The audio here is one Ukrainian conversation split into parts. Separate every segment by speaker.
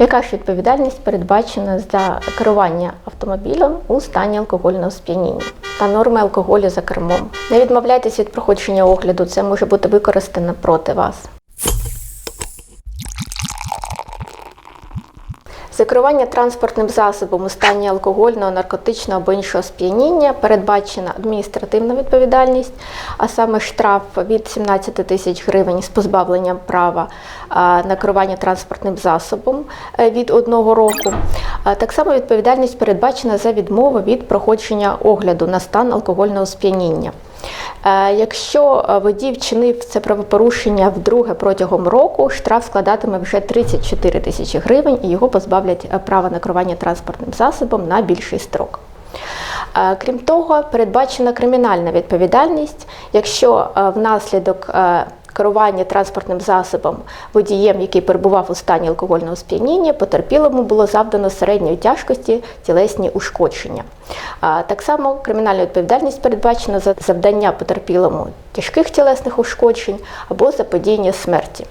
Speaker 1: Яка ж відповідальність передбачена за керування автомобілем у стані алкогольного сп'яніння та норми алкоголю за кермом? Не відмовляйтесь від проходження огляду, це може бути використано проти вас. За керування транспортним засобом у стані алкогольного, наркотичного або іншого сп'яніння передбачена адміністративна відповідальність, а саме штраф від 17 тисяч гривень з позбавленням права на керування транспортним засобом е, від одного року. Так само відповідальність передбачена за відмову від проходження огляду на стан алкогольного сп'яніння. Е, Якщо е, водій вчинив це правопорушення вдруге протягом року, штраф складатиме вже 34 тисячі гривень і його позбавлять е, права на керування транспортним засобом на більший строк. Крім того, передбачена кримінальна відповідальність, якщо внаслідок керування транспортним засобом водієм, який перебував у стані алкогольного сп'яніння, потерпілому було завдано середньої тяжкості тілесні ушкодження. Так само кримінальна відповідальність передбачена за завдання потерпілому тяжких тілесних ушкоджень або заподіяння смерті.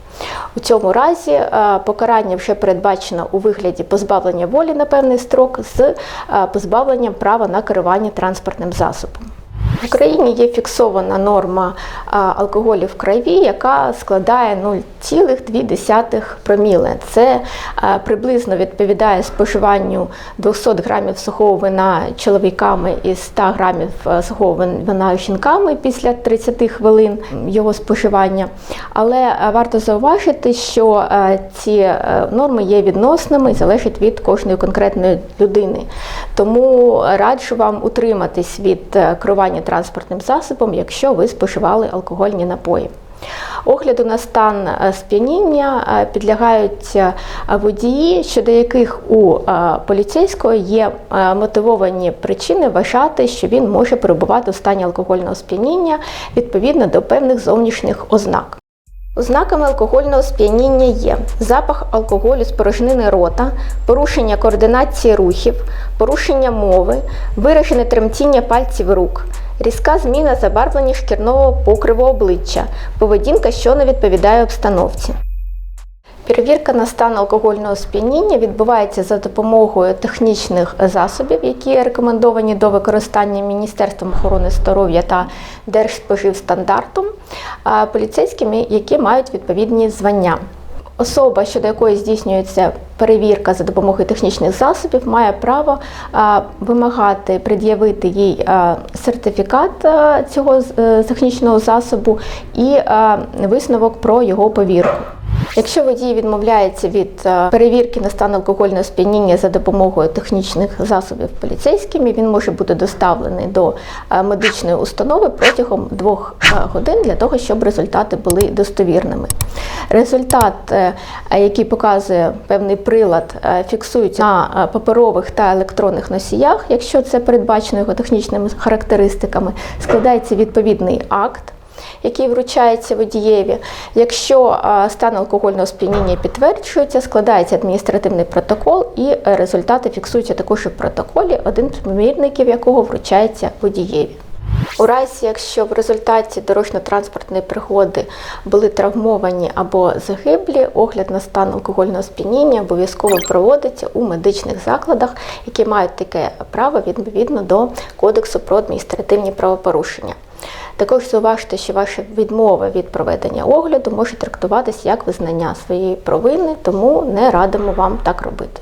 Speaker 1: У цьому разі покарання вже передбачено у вигляді позбавлення волі на певний строк з позбавленням права на керування транспортним засобом. В Україні є фіксована норма алкоголю в крові, яка складає 0,2 проміле. Це приблизно відповідає споживанню 200 грамів сухого вина чоловіками і 100 грамів сухого вина жінками після 30 хвилин його споживання. Але варто зауважити, що ці е, норми є відносними і залежать від кожної конкретної людини. Тому раджу вам утриматись від е, керування транспортним засобом, якщо ви споживали алкогольні напої. Огляду на стан е, сп'яніння е, підлягають е, водії, щодо яких у поліцейського є мотивовані причини вважати, що він може перебувати у стані алкогольного сп'яніння відповідно до певних зовнішніх ознак. Ознаками алкогольного сп'яніння є запах алкоголю з порожнини рота, порушення координації рухів, порушення мови, виражене тремтіння пальців рук, різка зміна забарвлення шкірного покриву обличчя, поведінка, що не відповідає обстановці. Перевірка на стан алкогольного сп'яніння відбувається за допомогою технічних засобів, які рекомендовані до використання Міністерством охорони здоров'я та Держспоживстандартом, поліцейськими, які мають відповідні звання. Особа, щодо якої здійснюється перевірка за допомогою технічних засобів, має право вимагати пред'явити їй сертифікат цього е, технічного засобу і висновок про його повірку. Якщо водій відмовляється від е, перевірки на стан алкогольного сп'яніння за допомогою технічних засобів поліцейськими, він може бути доставлений до е, медичної установи протягом двох е, годин для того, щоб результати були достовірними. Результат, який показує певний прилад, фіксується на паперових та електронних носіях, якщо це передбачено його технічними характеристиками, складається відповідний акт який вручається водієві. Якщо стан алкогольного сп'яніння підтверджується, складається адміністративний протокол і результати фіксуються також у протоколі, один з примірників якого вручається водієві. У разі, якщо в результаті дорожньо-транспортної пригоди були травмовані або загиблі, огляд на стан алкогольного сп'яніння обов'язково проводиться у медичних закладах, які мають таке право відповідно до Кодексу про адміністративні правопорушення. Також зауважте, що ваша відмова від проведення огляду може трактуватися як визнання своєї провини, тому не радимо вам так робити.